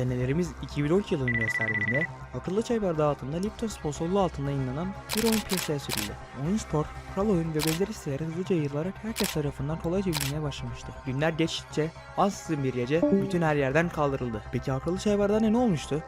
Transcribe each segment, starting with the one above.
Senelerimiz 2012 yılını gösterdiğinde akıllı çay bardağı altında Lipton sponsorluğu altında yayınlanan bir oyun piyasaya sürüldü. Oyun spor, kral oyun ve benzeri siteleri hızlıca yayılarak herkes tarafından kolayca bilinmeye başlamıştı. Günler geçtikçe ansızın bir gece bütün her yerden kaldırıldı. Peki akıllı çay bardağına ne olmuştu?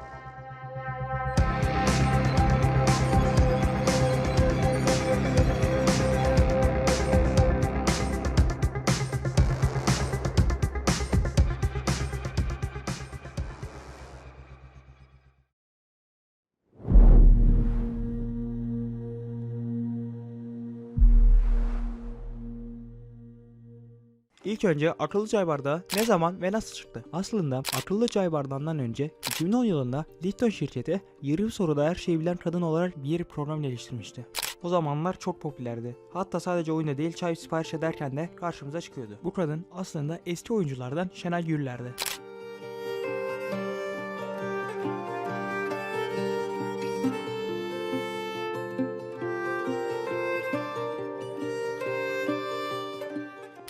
İlk önce akıllı çay bardağı ne zaman ve nasıl çıktı? Aslında akıllı çay bardağından önce 2010 yılında Lipton şirketi yarı soruda her şeyi bilen kadın olarak bir program geliştirmişti. O zamanlar çok popülerdi. Hatta sadece oyunda değil çay sipariş ederken de karşımıza çıkıyordu. Bu kadın aslında eski oyunculardan Şenay Güller'di.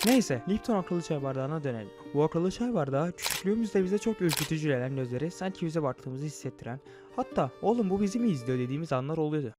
Neyse, Lipton akıllı çay bardağına dönelim. Bu akıllı çay bardağı küçüklüğümüzde bize çok ürkütücü gelen gözleri sanki bize baktığımızı hissettiren, hatta oğlum bu bizi mi izliyor dediğimiz anlar oluyordu.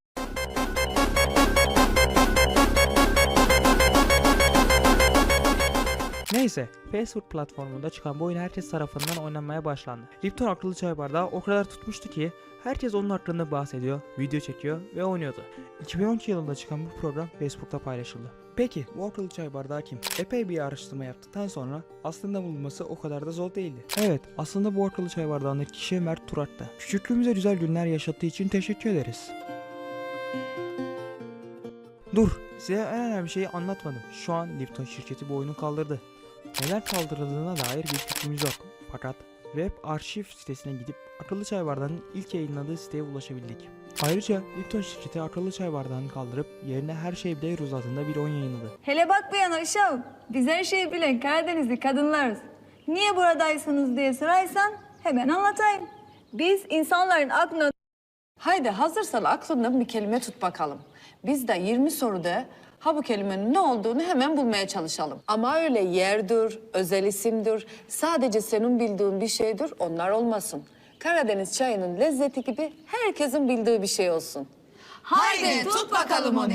Neyse, Facebook platformunda çıkan bu oyun herkes tarafından oynanmaya başlandı. Lipton akıllı çay bardağı o kadar tutmuştu ki herkes onun hakkında bahsediyor, video çekiyor ve oynuyordu. 2012 yılında çıkan bu program Facebook'ta paylaşıldı. Peki bu akıllı çay bardağı kim? Epey bir araştırma yaptıktan sonra aslında bulunması o kadar da zor değildi. Evet aslında bu akıllı çay bardağındaki kişi Mert Turat'tı. Küçüklüğümüze güzel günler yaşattığı için teşekkür ederiz. Dur size en önemli şeyi anlatmadım. Şu an Lipton şirketi bu oyunu kaldırdı. Neden kaldırıldığına dair bir fikrimiz yok. Fakat web arşiv sitesine gidip akıllı çay bardağının ilk yayınladığı siteye ulaşabildik. Ayrıca Lipton şirketi akıllı çay bardağını kaldırıp yerine her şey Blairuz adında bir oyun yayınladı. Hele bak bir yana uşağım. Biz her şeyi bilen Karadenizli kadınlarız. Niye buradaysınız diye sorarsan hemen anlatayım. Biz insanların aklına Haydi hazırsan aklından bir kelime tut bakalım. Biz de 20 soruda ha bu kelimenin ne olduğunu hemen bulmaya çalışalım. Ama öyle yerdir, özel isimdir, sadece senin bildiğin bir şeydir onlar olmasın. Karadeniz çayının lezzeti gibi herkesin bildiği bir şey olsun. Haydi tut bakalım onu.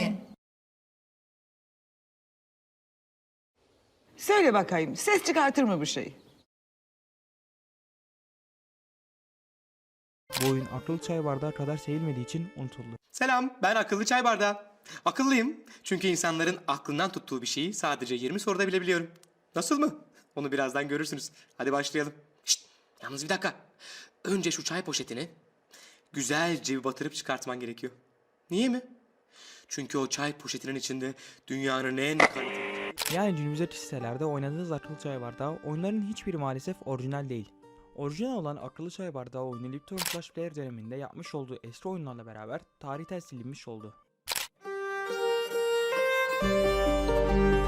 Söyle bakayım, ses çıkartır mı bu şey? Bu oyun akıllı çay bardağı kadar sevilmediği için unutuldu. Selam, ben akıllı çay bardağı. Akıllıyım çünkü insanların aklından tuttuğu bir şeyi sadece 20 soruda bilebiliyorum. Nasıl mı? Onu birazdan görürsünüz. Hadi başlayalım. Şşt, yalnız bir dakika. Önce şu çay poşetini güzelce bir batırıp çıkartman gerekiyor. Niye mi? Çünkü o çay poşetinin içinde dünyanın en kaliteli... Yani günümüzdeki sitelerde oynadığınız akıllı çay bardağı oyunların hiçbiri maalesef orijinal değil. Orijinal olan akıllı çay bardağı oyunu Lipton Flash Player döneminde yapmış olduğu eski oyunlarla beraber tarihten silinmiş oldu. Música